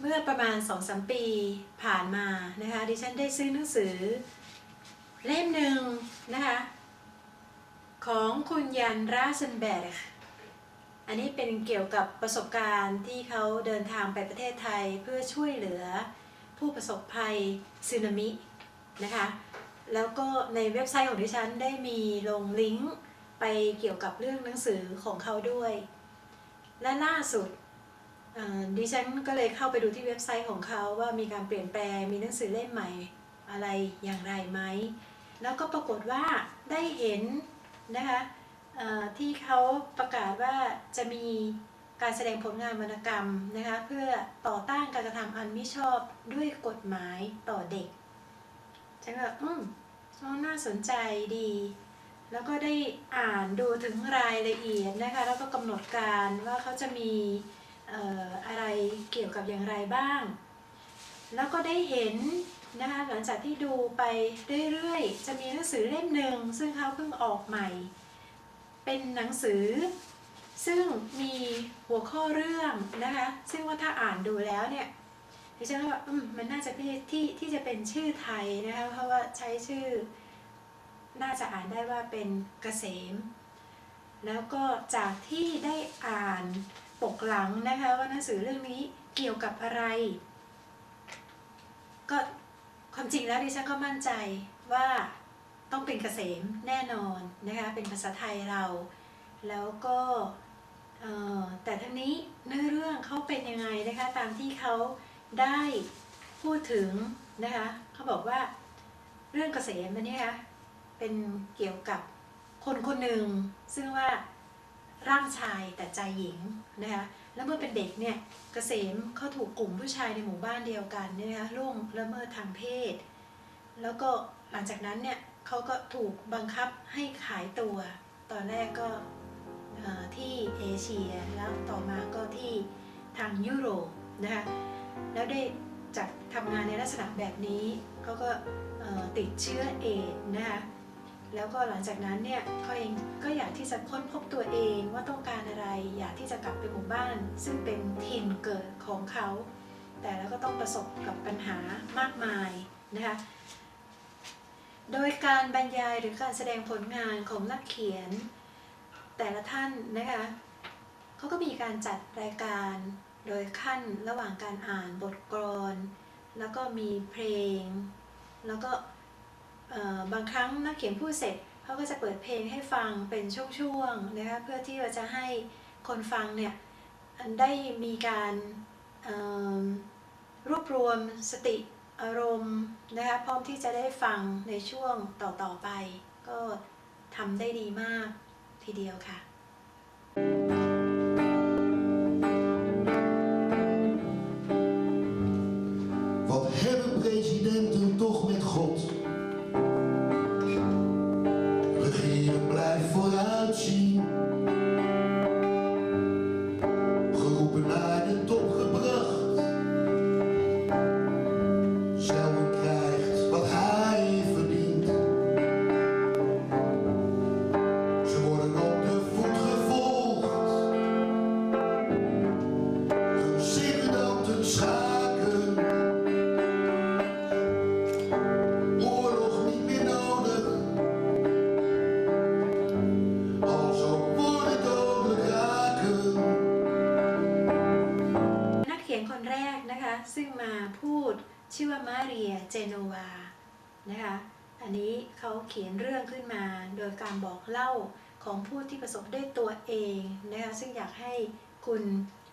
เมื่อประมาณ2องสมปีผ่านมานะคะดิฉันได้ซื้อหนังสือ เล่มหนึ่งนะคะของคุณยันราเซนเบร์กอันนี้เป็นเกี่ยวกับประสบการณ์ที่เขาเดินทางไปประเทศไทยเพื่อช่วยเหลือผู้ประสบภัยสึนามินะคะแล้วก็ในเว็บไซต์ของดิฉันได้มีลงลิงก์ไปเกี่ยวกับเรื่องหนังสือของเขาด้วย และล่าสุด ดิฉันก็เลยเข้าไปดูที่เว็บไซต์ของเขาว่ามีการเปลี่ยนแปลงมีหนังสือเล่มใหม่อะไรอย่างไรไหม แล้วก็ปรากฏว่าได้เห็นนะคะที่เขาประกาศว่าจะมีการแสดงผลงานวรรณกรรมนะคะเพื่อต่อต้านการกระทำอันไมิชอบด้วยกฎหมายต่อเด็กฉันก็อืมน่าสนใจดี แล้วก็ได้อ่านดูถึงรายละเอียดนะคะแล้วก็กำหนดการว่าเขาจะมี อะไรเกี่ยวกับอย่างไรบ้าง แล้วก็ได้เห็นนะคะหลังจากที่ดูไปเรื่อยๆ จะมีหนังสือเล่มหนึ่งซึ่งเขาเพิ่งออกใหม่ เป็นหนังสือ ซึ่งมีหัวข้อเรื่องนะคะซึ่งว่าถ้าอ่านดูแล้วเนี่ยดิฉันว่าอืมมันน่าจะที่ที่ที่จะเป็นชื่อไทยนะคะเพราะว่าใช้ชื่อ น่าจะอ่านได้ว่าเป็นเกษม แล้วก็จากที่ได้อ่าน ปกหลังนะคะว่าหนังสือเรื่องนี้เกี่ยวกับอะไร ก็ความจริงแล้วดิฉันก็มั่นใจว่าต้องเป็นเกษมแน่นอนนะคะเป็นภาษาไทยเรา แล้วก็แต่ทั้งนี้เนื้อเรื่องเขาเป็นยังไงนะคะตามที่เขาได้พูดถึงนะคะเขาบอกว่าเรื่องเกษมอันนี้คะเป็นเกี่ยวกับคนคนหนึ่งซึ่งว่า ร่างชายแต่ใจหญิงนะคะแล้วเมื่อเป็นเด็กเนี่ยเกษมเขาถูกกลุ่มผู้ชายในหมู่บ้านเดียวกันเนี่ยนะคะล่วงละเมิดทางเพศ แล้วก็หลังจากนั้นเนี่ยเขาก็ถูกบังคับให้ขายตัว ตอนแรกก็ที่เอเชียแล้วต่อมาก็ที่ทางยุโรปนะคะแล้วได้จากทำงานในลักษณะแบบนี้เขาก็ติดเชื้อเอดส์นะคะ แล้วก็หลังจากนั้นเนี่ยเขาเองก็อยากที่จะค้นพบตัวเองว่าต้องการอะไร อยากที่จะกลับไปหมู่บ้าน ซึ่งเป็นถิ่นเกิดของเขา แต่แล้วก็ต้องประสบกับปัญหามากมายนะคะโดยการบรรยายหรือการแสดงผลงานของนักเขียน แต่ละท่านนะคะเขาก็มีการจัดรายการโดยขั้นระหว่างการอ่านบทกลอน แล้วก็มีเพลง แล้วก็ บางครั้งนักเขียนพูดเสร็จเขาก็จะเปิดเพลงให้ฟังเป็นช่วงๆนะคะเพื่อที่ว่าจะให้คนฟังเนี่ยได้มีการรวบรวมสติอารมณ์นะคะพร้อมที่จะได้ฟังในช่วงต่อๆไป ก็ทำได้ดีมากทีเดียวค่ะ ซึ่งมาพูดชื่อว่ามาเรียเจโนวานะคะอันนี้เขาเขียนเรื่องขึ้นมาโดยการบอกเล่าของผู้ที่ประสบด้วยตัวเองนะคะซึ่งอยากให้คุณ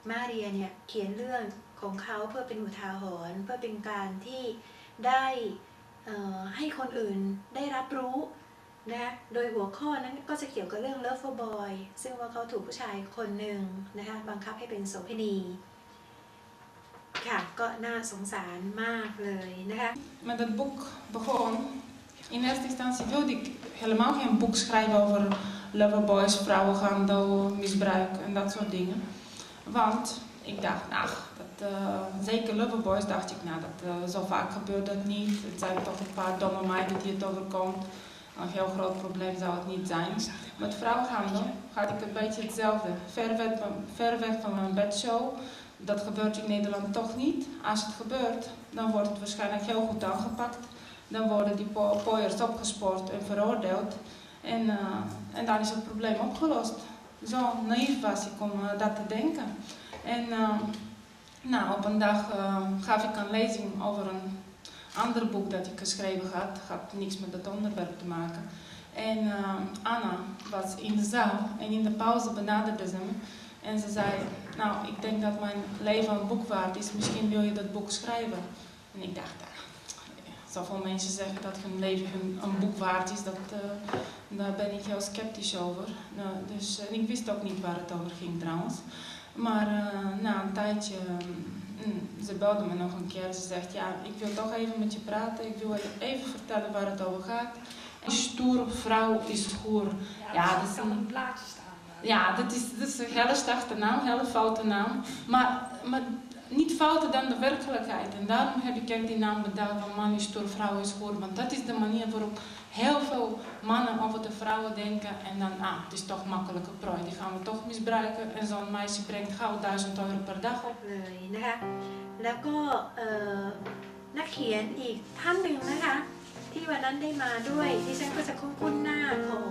มาเรียเนี่ยเขียนเรื่องของเขาเพื่อเป็นอุทาหรณ์เพื่อเป็นการที่ได้ให้คนอื่นได้รับรู้นะคะโดยหัวข้อนั้นก็จะเกี่ยวกับเรื่อง Lover Boy ซึ่งว่าเขาถูกผู้ชายคนหนึ่งนะคะบังคับให้เป็นโสเภณี ค่ะ ก็น่าสงสารมากเลยนะคะ met het boek begon. In eerste instantie wilde ik helemaal geen boek schrijven over loverboys, vrouwenhandel, misbruik en dat soort dingen. Want ik dacht, nou, dat, eh, zeker loverboys dacht ik, nou, dat, eh, zo vaak gebeurt dat niet. Het zijn toch een paar domme meiden die het overkomt. Een heel groot probleem zou het niet zijn. Met vrouwenhandel had ik een beetje hetzelfde. Ver weg, van- ver weg van mijn bedshow Dat gebeurt in Nederland toch niet. Als het gebeurt, dan wordt het waarschijnlijk heel goed aangepakt. Dan worden die po- pooiers opgespoord en veroordeeld. En, eh, en dan is het probleem opgelost. Zo naïef was ik om eh, dat te denken. En eh, nou, op een dag gaf ik een lezing over een ander boek dat ik geschreven had. had niks met het onderwerp te maken. En Anna was in de zaal en in de pauze benaderde ze me. En ze zei, nou, ik denk dat mijn leven een boek waard is. Misschien wil je dat boek schrijven. En ik dacht, ah, zoveel mensen zeggen dat hun leven een boek waard is. Dat, eh, daar ben ik heel sceptisch over. Nou, dus, en ik wist ook niet waar het over ging trouwens. Maar eh, na een tijdje, mm, ze belde me nog een keer. Ze zegt, ja, ik wil toch even met je praten. Ik wil je even vertellen waar het over gaat. Een stoere vrouw is stoer. Ja, dat is een- blaadje staan Ja, dat is, dat is een hele slechte naam, een hele foute naam. Maar, maar niet fouter dan de werkelijkheid. En daarom heb ik ook die naam bedacht van man is stoer, vrouw is hoer. Want dat is de manier waarop heel veel mannen over de vrouwen denken. En dan, ah, het is toch makkelijke prooi, die gaan we toch misbruiken. En zo'n meisje brengt gauw 1000 euro per dag op. เลยนะคะ แล้วก็เอ่อนักเขียนอีกท่านหนึ่งนะคะ ที่วันนั้นได้มาด้วยดิฉันก็จะคุ้นๆหน้าของ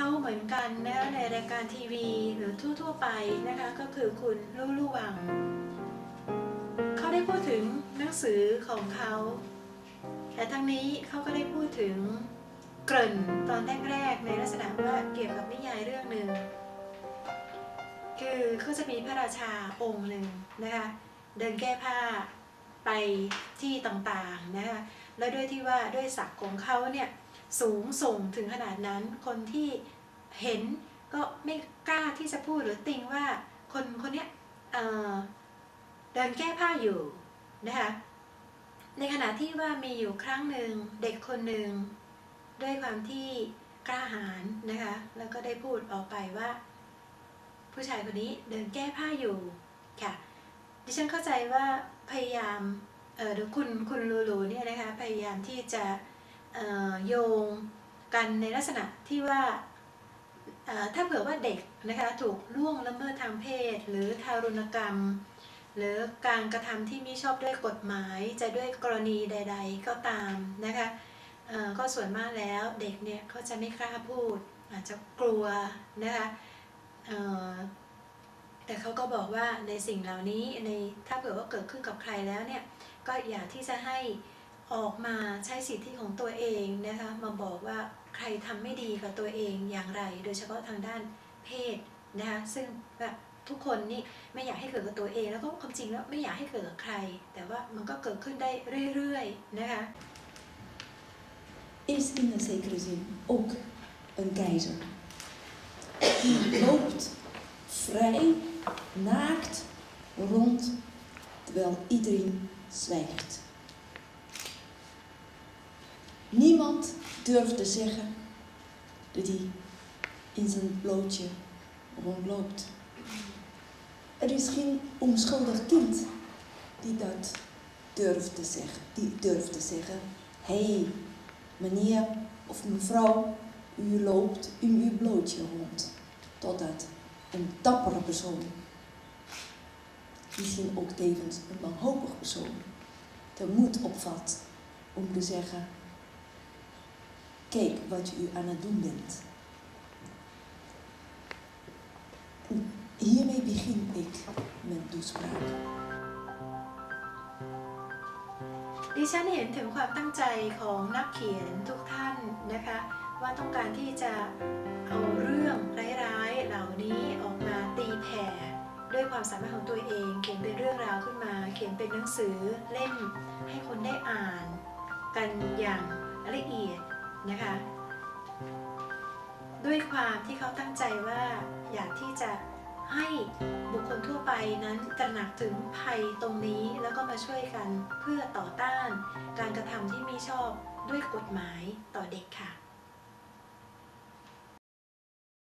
เขาเหมือนกันนะคะในรายการทีวี หรือทั่วๆไปนะคะก็คือคุณลู่ลู่วัง เขาได้พูดถึงหนังสือของเขา แต่ทั้งนี้เขาก็ได้พูดถึงเกริ่นตอนแรกๆในลักษณะว่าเกี่ยวกับนิยายเรื่องหนึ่งคือเขาจะมีพระราชาองค์หนึ่งนะคะเดินแก้ผ้าไปที่ต่างๆนะคะแล้วด้วยที่ว่าด้วยศักดิ์ของเขาเนี่ย สูงส่งถึงขนาดนั้น คนที่เห็นก็ไม่กล้าที่จะพูดหรือติงว่าคนคนเนี้ยเเดินแก้ผ้าอยู่นะคะในขณะที่ว่ามีอยู่ครั้งหนึ่งเด็กคนหนึ่งด้วยความที่กล้าหาญนะคะ แล้วก็ได้พูดออกไปว่า ผู้ชายคนนี้เดินแก้ผ้าอยู่ค่ะ ดิฉันเข้าใจว่าพยายามเออหรือคุณคุณลูลูเนี่ยนะคะพยายามที่จะ โยงกันในลักษณะที่ว่าถ้าเผื่อว่าเด็กนะคะถูกล่วงละเมิดทางเพศ หรือทารุณกรรม หรือการกระทำที่ไม่ชอบด้วยกฎหมาย จะด้วยกรณีใด ๆ ก็ตามนะคะก็ส่วนมากแล้วเด็กเนี่ยเขาจะไม่กล้าพูด อาจจะกลัวนะคะแต่เขาก็บอกว่าในสิ่งเหล่านี้ในถ้าเกิดว่าเกิดขึ้นกับใครแล้วเนี่ยก็อย่าที่จะให้ ออกมาใช้สิทธิของตัวเองนะคะมาบอกว่าใครทำไม่ดีกับตัวเองอย่างไร โดยเฉพาะทางด้านเพศนะคะซึ่งแบบทุกคนนี่ไม่อยากให้เกิดกับตัวเอง แล้วก็ความจริงแล้วไม่อยากให้เกิดกับใคร แต่ว่ามันก็เกิดขึ้นได้เรื่อยๆนะคะ is in een zekere zin ook een keizer. Die loopt vrij, naakt rond, terwijl iedereen zwijgt. Niemand durft te zeggen dat hij in zijn blootje rondloopt. Er is geen onschuldig kind die dat durft te zeggen. Die durft te zeggen, hé, hey, meneer of mevrouw, u loopt in uw blootje rond. Totdat een dappere persoon, misschien ook tevens een wanhopig persoon, de moed opvat om te zeggen, kijk wat u aan het doen bent. Hiermee begin ik mijn toespraak. ดิฉันเห็นถึงความตั้งใจของนักเขียนทุกท่านนะคะ ว่าต้องการที่จะเอาเรื่องร้ายๆเหล่านี้ออกมาตีแผ่ด้วยความสามารถของตัวเอง เขียนเป็นเรื่องราวขึ้นมา เขียนเป็นหนังสือเล่มให้คนได้อ่าน กันอย่างละเอียด นะคะ ด้วยความที่เขาตั้งใจว่าอยากที่จะให้บุคคลทั่วไปนั้นตระหนักถึงภัยตรงนี้แล้วก็มาช่วยกันเพื่อต่อต้าน การกระทำที่ไม่ชอบด้วยกฎหมายต่อเด็กค่ะ